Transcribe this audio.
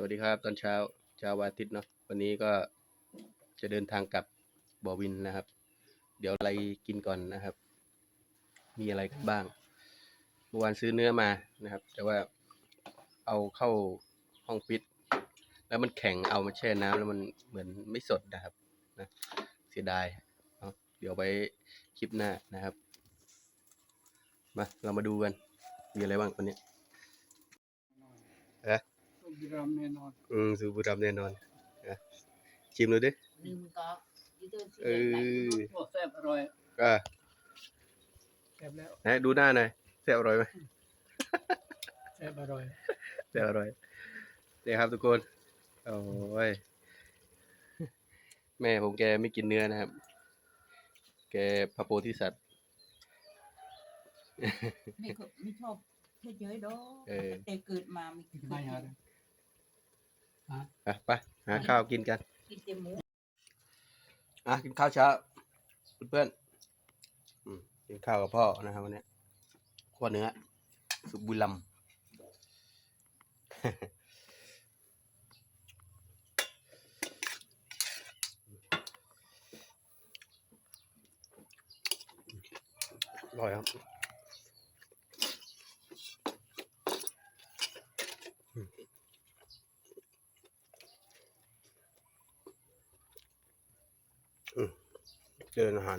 สวัสดีครับ ตอนเช้าเช้าวันอาทิตย์เนาะวันนี้ก็จะเดินทางกลับบอวินนะครับ เดี๋ยวอะไรกินก่อนนะครับ มีอะไรกันบ้างเมื่อวานซื้อเนื้อมานะครับ แต่ว่าเอาเข้าห้องฟิต แล้วมันแข็งเอามาแช่น้ำแล้วมันเหมือนไม่สดนะครับนะเสียดายเนาะเดี๋ยวไว้คลิปหน้านะครับ มาเรามาดูกันมีอะไรบ้างวันนี้ บุรีรัมย์แน่นอนอืมสูบุรีรัมย์แน่นอนอะชิมดูดิ ลืมก็ยืดเส้นเออ โอ้แซ่บอร่อยก็แซ่บแล้วไหนดูหน้าหน่อยแซ่บอร่อยไหมแซ่บอร่อยแซ่บอร่อยเนี่ยครับทุกคน โอ้ย แม่ผมแกไม่กินเนื้อนะครับ แกพระโพธิสัตว์ ไม่เคยไม่ชอบเฉยๆดอกเออ แต่เกิดมาไม่กินไม่หาเลย อะไปหาข้าวกินกันกินแต่หมูอะกินข้าวเช้าเพื่อนๆอืมกินข้าวกับพ่อนะครับวันนี้ขั้วเนื้อสุกบุรีรัมย์อร่อยครับ เดินอาหาร